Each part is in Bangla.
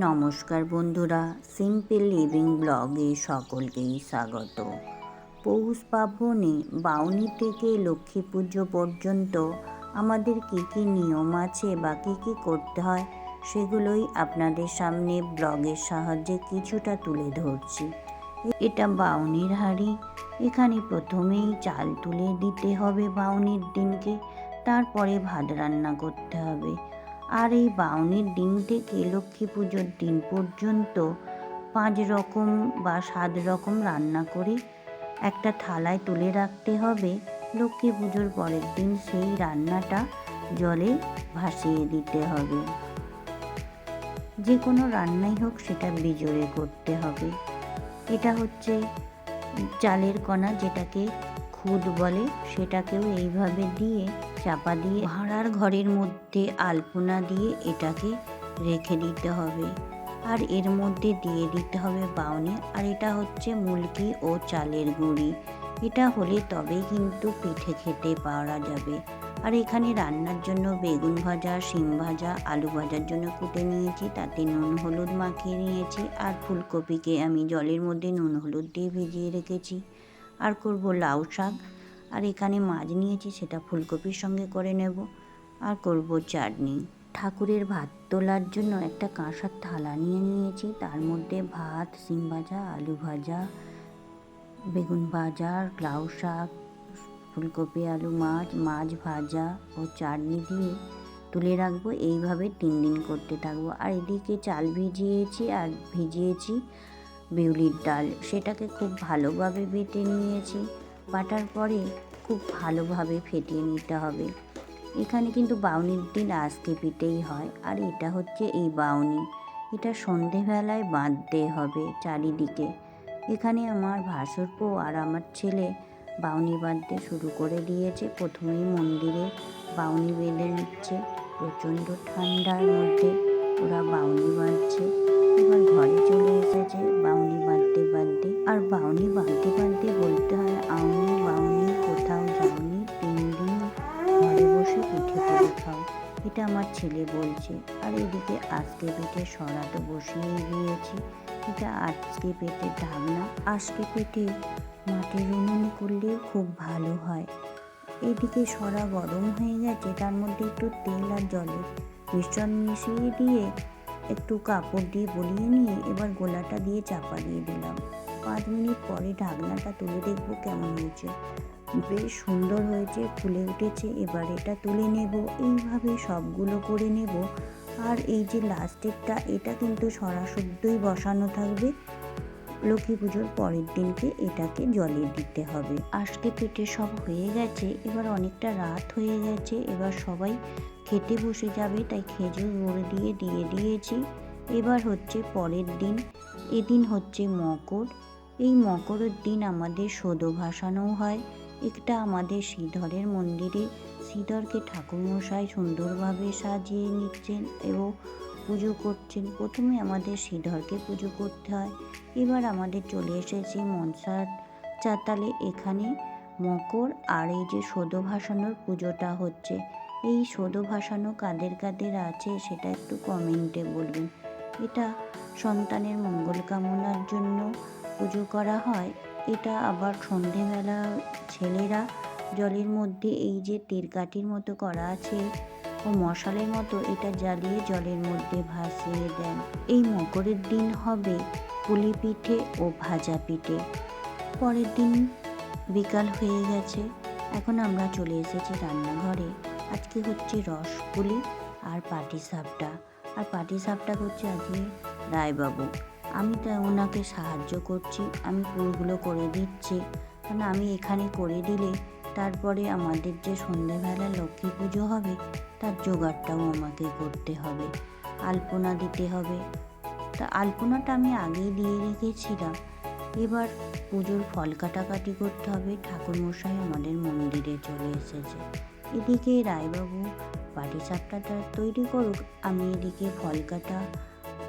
নমস্কার বন্ধুরা সিম্পল লিভিং ব্লগে সকলকেই স্বাগত। পৌষ পার্বণে বাউনি থেকে লক্ষ্মী পুজো পর্যন্ত আমাদের কী কী নিয়ম আছে বা কী কী করতে হয়, সেগুলোই আপনাদের সামনে ব্লগের সাহায্যে কিছুটা তুলে ধরছি। এটা বাউনির হাড়ি, এখানে প্রথমেই চাল তুলে দিতে হবে বাউনির দিনকে, তারপরে ভাত রান্না করতে হবে। আর এই বাউনির দিন থেকে লক্ষ্মী পুজোর দিন পর্যন্ত পাঁচ রকম বা সাত রকম রান্না করে একটা থালায় তুলে রাখতে হবে। লক্ষ্মী পুজোর পরের দিন সেই রান্নাটা জলে ভাসিয়ে দিতে হবে। যে কোনো রান্নাই হোক সেটা বিজোরে করতে হবে। এটা হচ্ছে চালের কণা যেটাকে খুদ বলে, সেটাকেও এইভাবে দিয়ে চাপা দিয়ে ভাড়ার ঘরের মধ্যে আলপনা দিয়ে এটাকে রেখে দিতে হবে। আর এর মধ্যে দিয়ে দিতে হবে বাউনি। আর এটা হচ্ছে মুলকি ও চালের গুঁড়ি। এটা হলে তবেই কিন্তু পিঠে খেতে পাওয়া যাবে। আর এখানে রান্নার জন্য বেগুন ভাজা, শিম ভাজা, আলু ভাজার জন্য কুটে নিয়েছি। তাতে নুন হলুদ মাখিয়ে নিয়েছি। আর ফুলকপিকে আমি জলের মধ্যে নুন হলুদ দিয়ে ভিজিয়ে রেখেছি। আর করব লাউ শাক। আর এখানে মাছ নিয়েছি, সেটা ফুলকপির সঙ্গে করে নেব। আর করব চাটনি। ঠাকুরের ভাত তোলার জন্য একটা কাঁসার থালা নিয়ে নিয়েছি। তার মধ্যে ভাত, সিম ভাজা, আলু ভাজা, বেগুন ভাজা, লাউ শাক, ফুলকপি, আলু মাছ মাছ ভাজা ও চাটনি দিয়ে তুলে রাখব। এইভাবে তিন দিন করতে থাকব। আর এদিকে চাল ভিজিয়েছি, আর ভিজিয়েছি। বিউলির ডাল, সেটাকে খুব ভালোভাবে বেটে নিয়েছি। বাটার পরে খুব ভালোভাবে ফেটিয়ে নিতে হবে। এখানে কিন্তু বাউনির দিন আজকে পিঠেই হয়, আর এটা হচ্ছে এই বাউনি। এটা সন্ধেবেলায় বাঁধতে হবে চারিদিকে। এখানে আমার ভাসুরপো আর আমার ছেলে বাউনি বাঁধতে শুরু করে দিয়েছে। প্রথমেই মন্দিরে বাউনি বেঁধে নিচ্ছে। প্রচণ্ড ঠান্ডার মধ্যে ওরা বাউনি বাঁধছে। এবার ঘরে চলে এসেছে। বাউনি বাঁধতে বাঁধতে, আর বাউনি বাঁধতে বাঁধতে বলতে হয়, আউনি বাউনি, কোথাও যাওনি, তিন দিন ঘরে বসে পিঠে করে খাও। এটা আমার ছেলে বলছে। আর এদিকে আজকে পেটে সরা তো বসিয়ে দিয়েছি। এটা আজকে পেটের ঢাকনা আজকে পেটে মাটির উনুনে করলে খুব ভালো হয়। এদিকে সরা গরম হয়ে গেছে, তার মধ্যে একটু তেল আর জলের মিশ্রণ মিশিয়ে দিয়ে একটু কাপড় দিয়ে বলিয়ে নিয়ে এবার গোলাটা দিয়ে চাপা দিয়ে দিলাম। পাঁচ মিনিট পরে ঢাকনাটা তুলে দেখব কেমন হয়েছে। বেশ সুন্দর হয়েছে, ফুলে উঠেছে, এবার এটা তুলে নেব। এইভাবে সবগুলো করে নেব। আর এই যে লাস্টেরটা, এটা কিন্তু সরাসুদ্ধই বসানো থাকবে। লক্ষ্মী পুজোর পরের দিনকে এটাকে জলে দিতে হবে। আজকে পেটে সব হয়ে গেছে, এবার অনেকটা রাত হয়ে গেছে, এবার সবাই খেতে বসে যাবে, তাই খেজুর গুঁড়ো দিয়ে দিয়ে দিয়েছি। এবার হচ্ছে পরের দিন, এদিন হচ্ছে মকর। এই মকরের দিন আমাদের সোদো ভাসানো হয়। একটা আমাদের শ্রীধরের মন্দিরে শ্রীধরকে ঠাকুরমশাই সুন্দরভাবে সাজিয়ে নিচ্ছেন এবং পুজো করছেন। প্রথমে আমাদের শ্রীধরকে পুজো করতে হয়। এবার আমাদের চলে এসেছি মনসার চাতালে। এখানে মকর আর এই যে সোদো ভাসানোর পুজোটা হচ্ছে। এই সোদো ভাসানো কাদের কাদের আছে সেটা একটু কমেন্টে বলবেন। এটা সন্তানের মঙ্গল কামনার জন্য পুজো করা হয়, এটা আবার সন্ধেবেলা ছেলেরা জলের মধ্যে এই যে তেরকাটির মতো করা আছে ও মশালের মতো, এটা জ্বালিয়ে জলের মধ্যে ভাসিয়ে দেন। এই মকরের দিন হবে পুলি পিঠে ও ভাজা পিঠে। পরের দিন বিকাল হয়ে গেছে, এখন আমরা চলে এসেছি রান্নাঘরে। আজকে হচ্ছে রসপুলি আর পাটি সাপটা। আর পাটি সাপটা করছে আজকে রায়বাবু। আমি তা ওনাকে সাহায্য করছি, আমি পুরোগুলো করে দিচ্ছি। কারণ আমি এখানে করে দিলে তারপরে আমাদের যে সন্ধেবেলা লক্ষ্মী পুজো হবে, তার জোগাড়টাও আমাকে করতে হবে, আলপনা দিতে হবে। তা আলপনাটা আমি আগেই দিয়ে রেখেছিলাম। এবার পুজোর ফল কাটাকাটি করতে হবে। ঠাকুরমশাই আমাদের মন্দিরে চলে এসেছে। এদিকে রায়বাবু পাটিসাপটাটা তৈরি করুক, আমি এদিকে ফল কাটা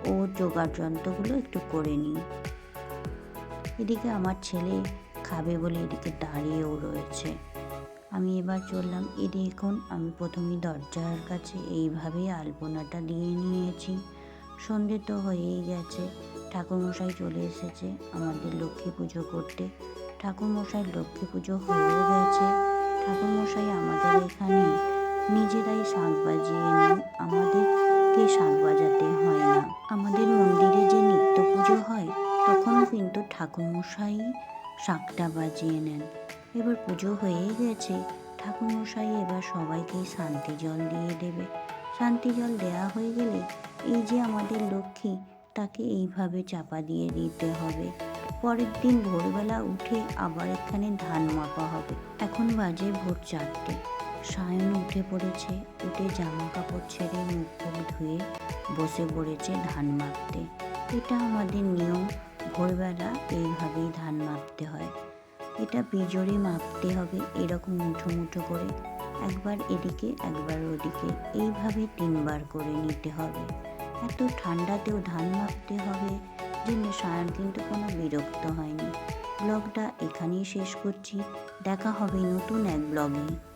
ও জোগাড় যন্ত্রগুলো একটু করে নিই। এদিকে আমার ছেলে খাবে বলে এদিকে দাঁড়িয়েও রয়েছে। আমি এবার চললাম, এ দেখুন, আমি প্রথমে দরজার কাছে এইভাবেই আলপনাটা দিয়ে নিয়েছি। সন্ধে তো হয়েই গেছে, ঠাকুরমশাই চলে এসেছে আমাদের লক্ষ্মী পুজো করতে। ঠাকুরমশাই লক্ষ্মী পুজো হয়েও গেছে। ঠাকুরমশাই আমাদের এখানে। নিজেরাই শাঁখ বাজিয়ে নেন। আমাদেরকে শাঁখ বাজাতে হয় না। আমাদের মন্দিরে যে নিত্য পুজো হয় তখনও কিন্তু ঠাকুরমশাই শাঁখটা বাজিয়ে নেন। এবার পুজো হয়ে গেছে। ঠাকুরমশাই এবার সবাইকেই শান্তি জল দিয়ে দেবে। শান্তি জল দেওয়া হয়ে গেলে এই যে আমাদের লক্ষ্মী, তাকে এইভাবে চাপা দিয়ে দিতে হবে। পরের দিন ভোরবেলা উঠে আবার এখানে ধান মাপা হবে। এখন বাজে ভোর চারটে। সায়ন উঠে পড়েছে, উঠে জামা কাপড় ছেড়ে মুখ মুখ ধুয়ে বসে পড়েছে ধান মাপতে। এটা আমাদের নিয়ম, ভোরবেলা এইভাবেই ধান মাপতে হয়। এটা বিজোড়ে মাপতে হবে, এরকম মুঠো মুঠো করে। একবার এদিকে, একবার ওদিকে, এইভাবে তিনবার করে নিতে হবে। এত ঠান্ডাতেও ধান মাপতে হবে। জন্য সায়ন কিন্তু কোনো বিরক্ত হয়নি। ব্লগটা এখানেই শেষ করছি। দেখা হবে নতুন এক ব্লগে।